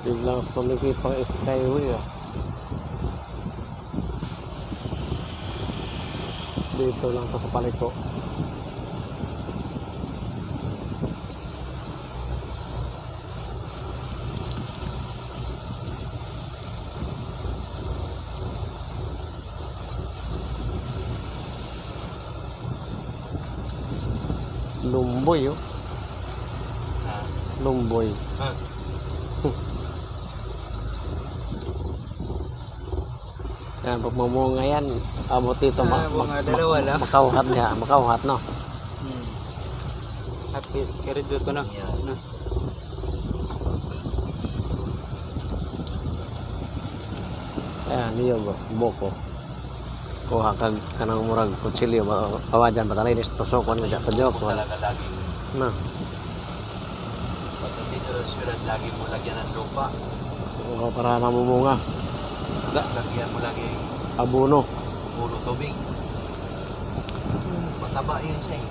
Biglang sumikip ang skyway ah. Dito lang to sa paliko. Lumboy oh. Ah. Lumboy. Ah. Yan, pag mamunga yan, abot dito, ma- Ah, ma- ma- lang. makauhat niya, makauhat, no? Hmm. Happy, carry ko na. Na. Ayan, niyo ba, buko. Kuha kag kanang murag kutsilyo kawajan ba talay tusokon mo dyan kadyo ko. Talaga lagi. Na. Pag dito sa syudad, lagi mo lagyan ng lupa. O para mamumunga. Tapos lagyan mo lagi Abuno. puro tubig. Mataba yun siya eh.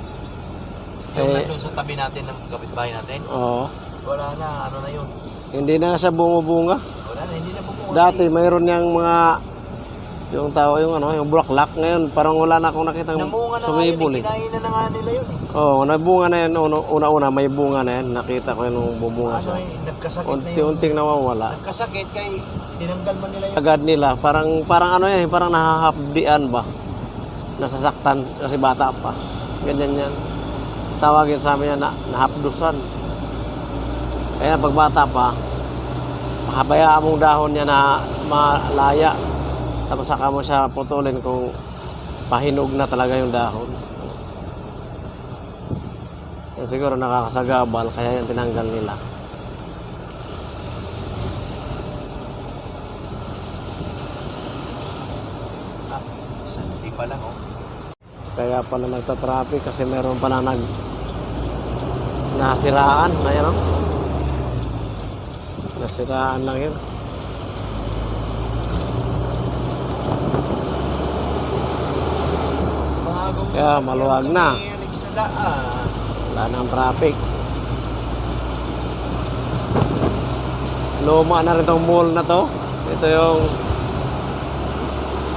Yung Eh. nandun sa tabi natin ng kapitbahay natin, Oo. wala na, ano na yun. Hindi na siya bumubunga. Wala na, hindi na bumuo. Dati mayroon niyang mga yung tao yung ano, yung bulaklak ngayon parang wala na akong nakita Namunga na nga yun, sumibol eh. eh. kinain na na nga nila yun eh. Oo, nabunga na yan uno- una-una may bunga na yan. Nakita ko yung bubunga Ano siya. eh, nagkasakit na yun. Unti-unting nawawala. Nagkasakit kay tinanggal man nila yun. agad nila parang parang ano yan parang nahahapdian ba nasasaktan kasi bata pa ganyan yan tawagin sa amin yan na nahapdusan kaya pag bata pa mahabayaan mong dahon niya na malaya tapos saka mo siya putulin kung pahinog na talaga yung dahon yan siguro nakakasagabal kaya yan tinanggal nila Ah, sandi pa lang oh. Kaya pala nagta-traffic kasi meron pala nag nasiraan. Ayan o. Nasiraan lang yun. Kaya, maluwag na. Wala nang traffic. Luma na rin tong mall na to. Ito yung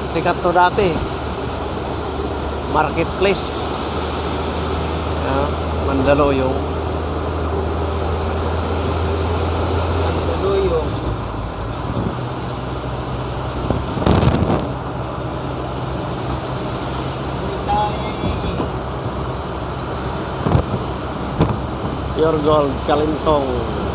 sikat to dati. Marketplace. Ayan, Mandaluyong. Pure Gold, Kalintong.